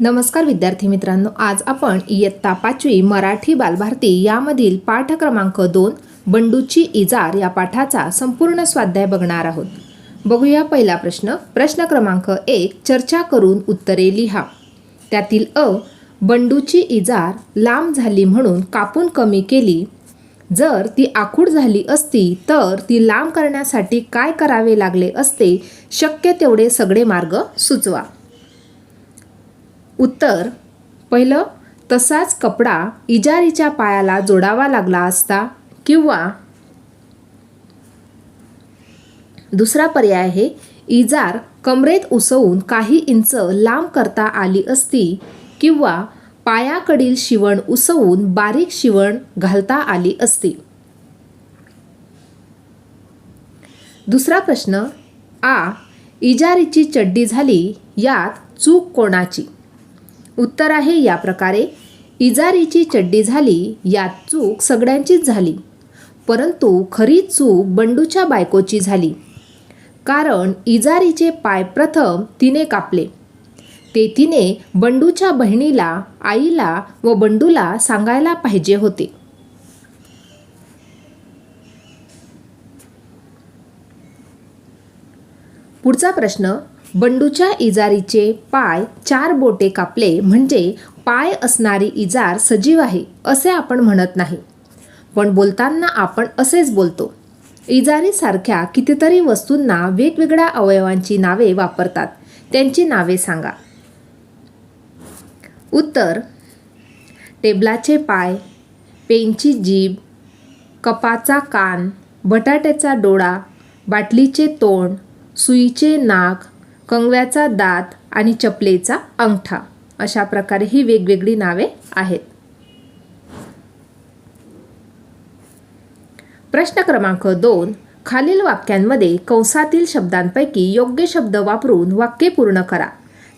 नमस्कार विद्यार्थी मित्रांनो आज आपण इयत्ता पाचवी मराठी बालभारती यामधील पाठ क्रमांक दोन बंडूची इजार या पाठाचा संपूर्ण स्वाध्याय बघणार आहोत. बघूया पहिला प्रश्न. प्रश्न क्रमांक एक चर्चा करून उत्तरे लिहा. त्यातील अ बंडूची इजार लांब झाली म्हणून कापून कमी केली. जर ती आखूड झाली असती तर ती लांब करण्यासाठी काय करावे लागले असते शक्य तेवढे सगळे मार्ग सुचवा. उत्तर पहिलं तसाच कपडा इजारीच्या पायाला जोडावा लागला असता किंवा दुसरा पर्याय आहे इजार कमरेत उसवून काही इंच लांब करता आली असती किंवा पायाकडील शिवण उसवून बारीक शिवण घालता आली असती. दुसरा प्रश्न आ इजारीची चड्डी झाली यात चूक कोणाची? उत्तर आहे या प्रकारे. इजारीची चड्डी झाली यात चूक सगळ्यांचीच झाली. परंतु खरी चूक बंडूच्या बायकोची झाली. कारण इजारीचे पाय प्रथम तिने कापले. ते तिने बंडूच्या बहिणीला आईला व बंडूला सांगायला पाहिजे होते. पुढचा प्रश्न बंडूच्या इजारीचे पाय चार बोटे कापले म्हणजे पाय असणारी इजार सजीव आहे असे आपण म्हणत नाही. पण बोलताना आपण असेच बोलतो. इजारीसारख्या कितीतरी वस्तूंना वेगवेगळ्या अवयवांची नावे वापरतात. त्यांची नावे सांगा. उत्तर टेबलाचे पाय पेनची जीभ कपाचा कान बटाट्याचा डोळा बाटलीचे तोंड सुईचे नाक कंगव्याचा दात आणि चपलेचा अंगठा अशा प्रकारे ही वेगवेगळी नावे आहेत. प्रश्न क्रमांक दोन. खालील वाक्यांमध्ये कंसातील शब्दांपैकी योग्य शब्द वापरून वाक्य पूर्ण करा.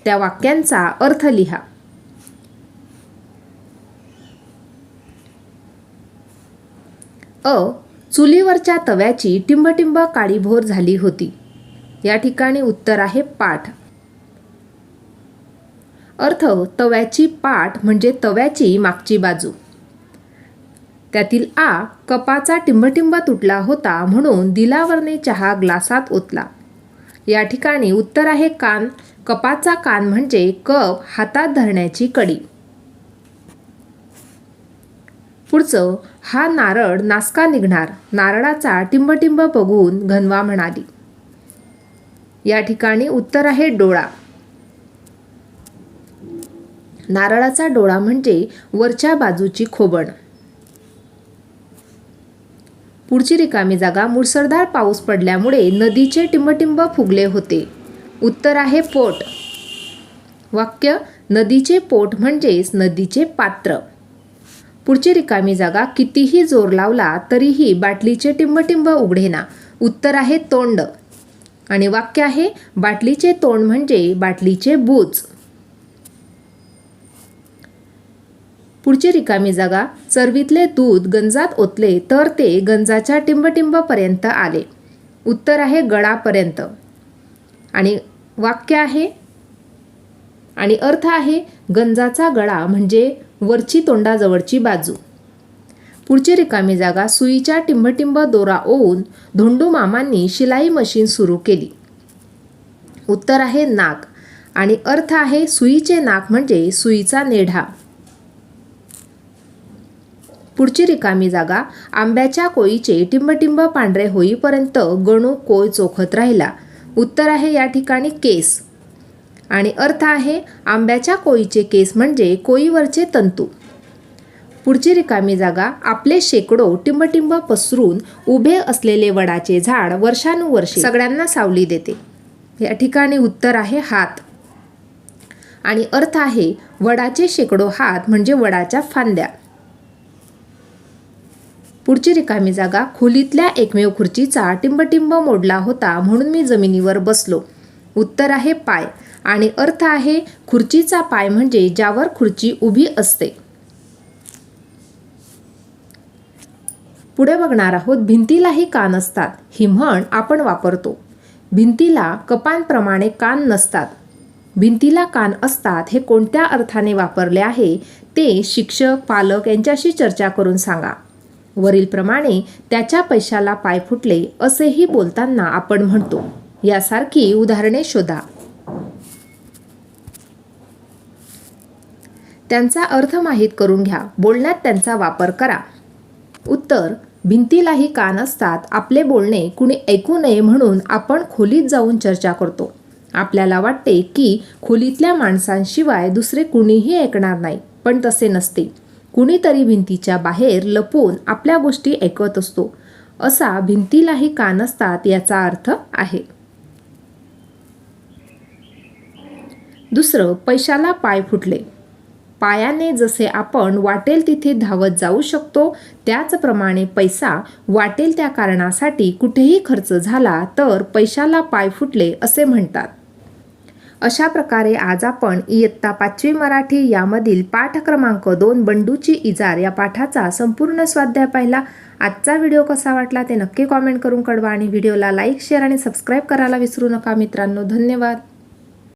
त्या वाक्यांचा अर्थ लिहा. अ. चुलीवरच्या तव्याची टिंबटिंब काळीभोर झाली होती. या ठिकाणी उत्तर आहे पाठ. अर्थ तव्याची पाठ म्हणजे तव्याची मागची बाजू. त्यातील आ कपाचा टिंबटिंब तुटला होता म्हणून दिलावरने चहा ग्लासात ओतला. या ठिकाणी उत्तर आहे कान कपाचा कान म्हणजे कप हातात धरण्याची कडी. पुढचं हा नारळ नासका निघणार. नारळाचा टिंबटिंब बघून घनवा म्हणाली. या ठिकाणी उत्तर आहे डोळा. नारळाचा डोळा म्हणजे वरच्या बाजूची खोबण. पुढची रिकामी जागा मुसळधार पाऊस पडल्यामुळे नदीचे टिंबटिंब फुगले होते. उत्तर आहे पोट. वाक्य नदीचे पोट म्हणजेच नदीचे पात्र. पुढची रिकामी जागा कितीही जोर लावला तरीही बाटलीचे टिंबटिंब उघडेना. उत्तर आहे तोंड. आणि वाक्य आहे बाटलीचे तोंड म्हणजे बाटलीचे बूच पुढची रिकामी जागा चरवीतले दूध गंजात ओतले तर ते गंजाच्या टिंबटिंबपर्यंत आले. उत्तर आहे गळापर्यंत. आणि वाक्य आहे आणि अर्थ आहे गंजाचा गळा म्हणजे वरची तोंडाजवळची बाजू. पुढची रिकामी जागा सुईच्या टिंबटिंब दोरा ओवून धोंडू मामांनी शिलाई मशीन सुरू केली. उत्तर आहे नाक आणि अर्थ आहे सुईचे नाक म्हणजे सुईचा नेढा. पुढची रिकामी जागा आंब्याच्या कोळीचे टिंबटिंब पांढरे होईपर्यंत गणू कोय चोखत राहिला. उत्तर आहे या ठिकाणी केस आणि अर्थ आहे आंब्याच्या कोळीचे केस म्हणजे कोळीवरचे तंतू. पुढची रिकामी जागा आपले शेकडो टिंबटिंब पसरून उभे असलेले वडाचे झाड वर्षानुवर्षे सगळ्यांना सावली देते. या ठिकाणी उत्तर आहे हात. आणि अर्थ आहे वडाचे शेकडो हात म्हणजे वडाच्या फांद्या. पुढची रिकामी जागा खोलीतल्या एकमेव खुर्चीचा टिंबटिंब मोडला होता म्हणून मी जमिनीवर बसलो. उत्तर आहे पाय. आणि अर्थ आहे खुर्चीचा पाय म्हणजे ज्यावर खुर्ची उभी असते. पुढे बघणार आहोत भिंतीलाही कान असतात ही म्हण आपण वापरतो. भिंतीला कपांप्रमाणे कान नसतात. भिंतीला कान असतात हे कोणत्या अर्थाने वापरले आहे ते शिक्षक पालक यांच्याशी चर्चा करून सांगा. वरीलप्रमाणे त्याच्या पैशाला पाय फुटले असेही बोलताना आपण म्हणतो. यासारखी उदाहरणे शोधा. त्यांचा अर्थ माहीत करून घ्या. बोलण्यात त्यांचा वापर करा. उत्तर भिंतीलाही कान असतात. आपले बोलणे कुणी ऐकू नये म्हणून आपण खोलीत जाऊन चर्चा करतो. आपल्याला वाटते की खोलीतल्या माणसांशिवाय दुसरे कुणीही ऐकणार नाही पण तसे नसते. कुणीतरी भिंतीच्या बाहेर लपून आपल्या गोष्टी ऐकत असतो. असा भिंतीलाही कान असतात याचा अर्थ आहे. दुसरं पैशाला पाय फुटले. पायाने जसे आपण वाटेल तिथे धावत जाऊ शकतो त्याचप्रमाणे पैसा वाटेल त्या कारणासाठी कुठेही खर्च झाला तर पैशाला पाय फुटले असे म्हणतात. अशा प्रकारे आज आपण इयत्ता पाचवी मराठी यामधील पाठ क्रमांक दोन बंडूची इजार या पाठाचा संपूर्ण स्वाध्याय पाहिला. आजचा व्हिडिओ कसा वाटला ते नक्की कॉमेंट करून कळवा आणि व्हिडिओला लाईक शेअर आणि सबस्क्राईब करायला विसरू नका मित्रांनो. धन्यवाद.